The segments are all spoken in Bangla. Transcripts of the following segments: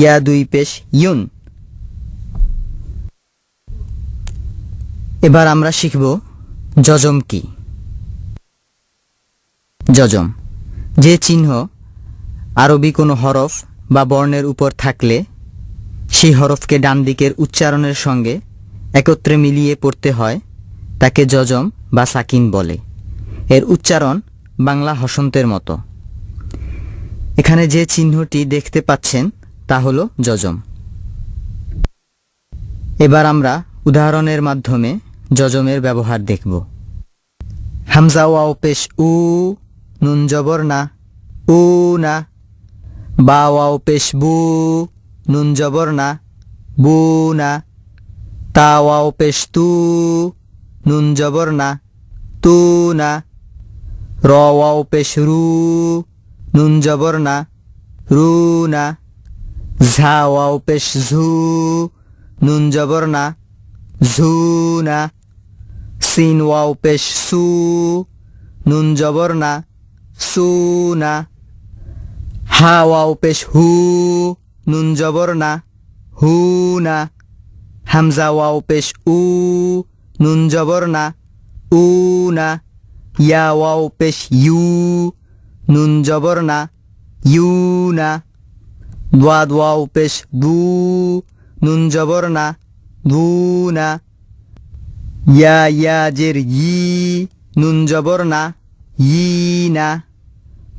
ইয়া দুই পেশ ইউন। এবার আমরা শিখব যজম কি। যজম, যে চিহ্ন আরবি কোনো হরফ বা বর্ণের উপর থাকলে, সেই হরফকে ডান দিকের উচ্চারণের সঙ্গে একত্রে মিলিয়ে পড়তে হয়, তাকে যজম বা সাকিন বলে। এর উচ্চারণ বাংলা হসন্তের মতো। এখানে যে চিহ্নটি দেখতে পাচ্ছেন তা হলো যজম। এবার আমরা উদাহরণের মাধ্যমে যজমের ব্যবহার দেখব। হামজা ওয়াও পেশ উ, নুন জবর না, উ না। বা ওয়াও পেশ বু, নুন জবর না, বু না। তা ওয়াও পেশ তু, নুন জবর না, তু না। র ওয়াও পেশ রু, নুন জবর না, রু না। ঝা পেশ ঝু, নুন জবর না, ঝু না। সিন ওয়াও পেশ সু, নুন জবর না, সু না। হা ওয়াও পেশ হু, নুন জবর না, হু না। হামজা ওয়াও পেশ উ, নুন জবর না, উ না। ইয়া ওয়াও পেশ ইউ, নুন জবর না, ইউ না। দ্বাদ ওয়াও পেশ দু নুন জবর না, দু না। ইয়া ইয়া জের ই নুন জবর না, ই না।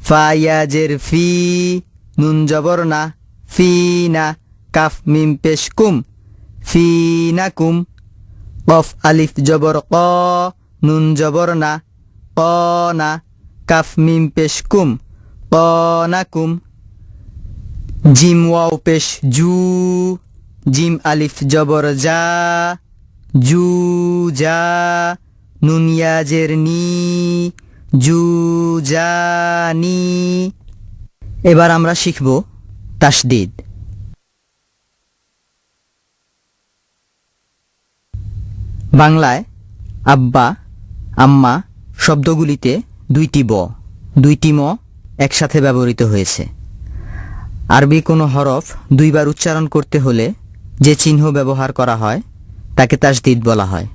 ফা ইয়া জের ফি নুন জবর না, ফি না। কাফ মিম পেশ কুম, ফি না কুম। কফ আলিফ জবর ক নুন জবর না, ক না। কাফ মিম পেশ কুম, ক না কুম। জিম ওয়াও পেশ, জু, জিম আলিফ জবর যা জু যা নুন ইয়াজের নি, জু যা জানি এবার আমরা শিখব তাসদিদ। বাংলায় আব্বা, আম্মা শব্দগুলিতে দুইটি ব, দুইটি ম একসাথে ব্যবহৃত হয়েছে। আরবি কোনো হরফ দুইবার উচ্চারণ করতে হলে যে চিহ্ন ব্যবহার করা হয়, তাকে তাসদিদ বলা হয়।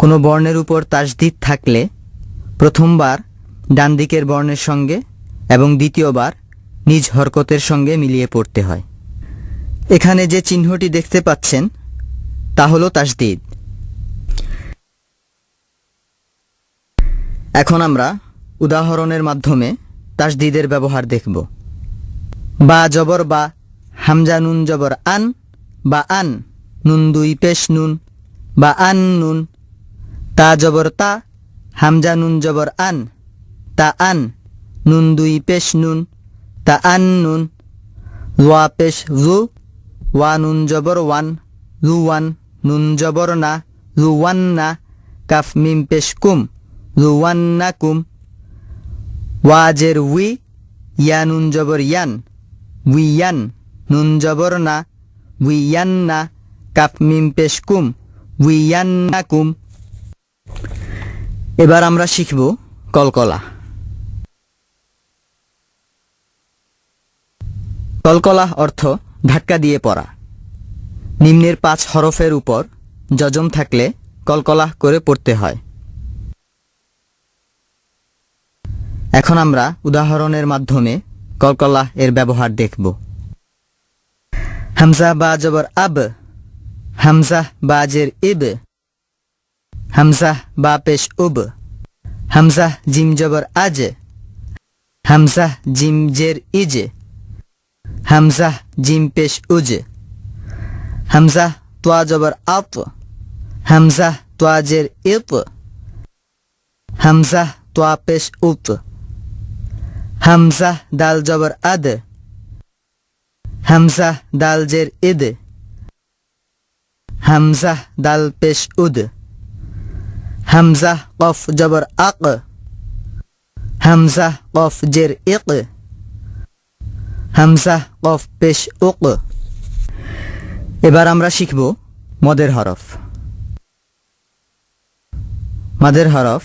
কোনো বর্ণের উপর তাসদিদ থাকলে প্রথমবার ডান দিকের বর্ণের সঙ্গে এবং দ্বিতীয়বার নিজ হরকতের সঙ্গে মিলিয়ে পড়তে হয়। এখানে যে চিহ্নটি দেখতে পাচ্ছেন, তা হলো তাসদিদ। এখন আমরা উদাহরণের মাধ্যমে তাসদিদের ব্যবহার দেখব। বা জবর বা, হামজা নুন জবর আন, বা আন, নুন দুই পেশ নুন, বা আন নুন, তা জবর তা, হামজা নুন জবর আন, তা আন, নুন দুই পেশ নুন, তা আন নুন, ওয়া পেশ রু ওয়া নুন জবর ওয়ান রু ওয়ান, নুন জবর না রু ওয়ান না, কাফ মিম পেশ কুম রু ওয়ান না কুম ওয়াজের উই, ইয়া নুন জবর ইয়ান উইয়ান, নুন জবর না। উইয়ান না, কাফ মিম পেশ উইয়ান না কুম। এবার আমরা শিখব কলকলা। কলকলা অর্থ ধাক্কা দিয়ে পড়া। নিম্নের পাঁচ হরফের উপর যজম থাকলে কলকলা করে পড়তে হয়। এখন আমরা উদাহরণের মাধ্যমে কলকলা এর ব্যবহার দেখব। হামজা বা জবর আব, হামজা বাজের ইব, হামজা বা পেশ উব, হামজা জিম জবর আজ, হামজা জিম জের ইজ, হামজা জিম পেশ উজ, হামজা তোয়া জবর আপ হামজা তোয়া জের ইপ হামজা তোয়া পেশ উপ হামজা দাল জবর আদ হামজা দাল জের ইদ হামজা দাল পেশ উদ হামজা কফ জবর আক হামজা কফ জের ইক হামজা কফ পেশ উক এবার আমরা শিখব মদের হরফ মাদের হরফ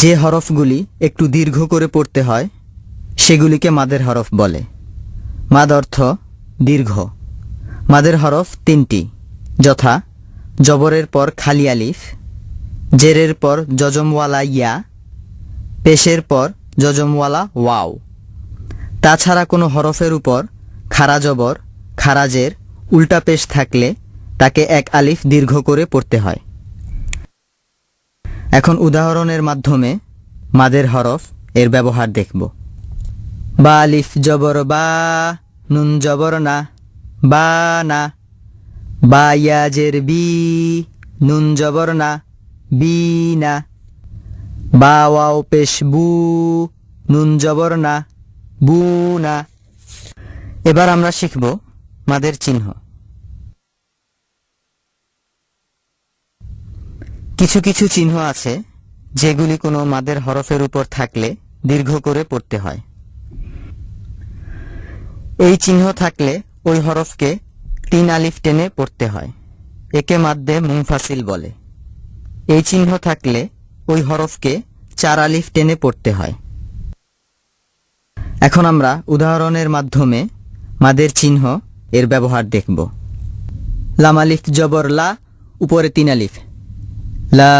যে হরফগুলি একটু দীর্ঘ করে পড়তে হয় সেগুলিকে মাদের হরফ বলে। মাদ অর্থ দীর্ঘ। মাদের হরফ তিনটি। যথা, জবরের পর খালি আলিফ, জেরের পর যজমওয়ালা ইয়া, পেশের পর যজমওয়ালা ওয়াও। তাছাড়া কোনো হরফের উপর খারা জবর খারাজের উল্টা পেশ থাকলে তাকে এক আলিফ দীর্ঘ করে পড়তে হয়। এখন উদাহরণের মাধ্যমে মাদের হরফ এর ব্যবহার দেখব। বা আলিফ জবর বা, নুন জবর না, বা না। বা ইয়াজের বি, নুন জবর না, বি না। বা ওয়াও পেশ বু, নুন জবর না, বু না। এবার আমরা শিখব মাদের চিহ্ন। কিছু কিছু চিহ্ন আছে যেগুলি কোনো মাদের হরফের উপর থাকলে দীর্ঘ করে পড়তে হয়। এই চিহ্ন থাকলে ওই হরফকে তিন আলিফ টেনে পড়তে হয়। একে মাদ্দে মুংফাসিল বলে। এই চিহ্ন থাকলে ওই হরফকে চার আলিফ টেনে পড়তে হয়। এখন আমরা উদাহরণের মাধ্যমে মাদের চিহ্ন এর ব্যবহার দেখব। লাম আলিফ জবর লা, উপরে তিন আলিফ। লা,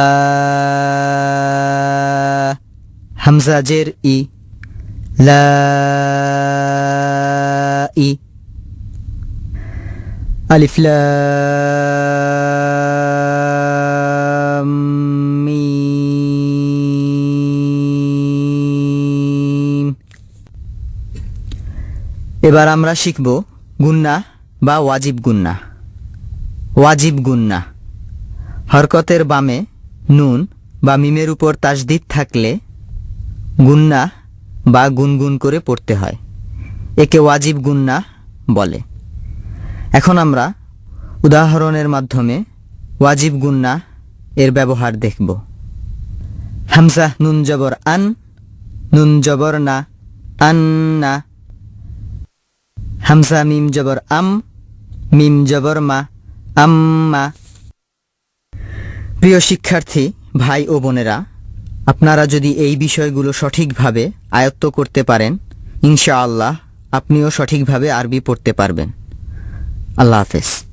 হামজা জের ই। ই আলিফ লাম মিম এবার আমরা শিখব গুন্না বা ওয়াজিব গুন্না। ওয়াজিব গুন্না। হরকতের বামে নুন বা মিমের উপর তাসদিদ থাকলে গুন্না বা গুনগুন করে পড়তে হয়। একে ওয়াজিব গুন্না বলে। এখন আমরা উদাহরণের মাধ্যমে ওয়াজিব গুন্না এর ব্যবহার দেখব। হামজা নুন জবর আন, নুন জবর না আন্না হামসা মিম জবর আম, মিম জবর মা আম্মা প্রিয় শিক্ষার্থী, ভাই ও বোনেরা আপনারা যদি এই বিষয়গুলো সঠিকভাবে আয়ত্ত করতে পারেন, ইনশাআল্লাহ আপনিও সঠিকভাবে আরবি পড়তে পারবেন। আল্লাহ হাফেজ।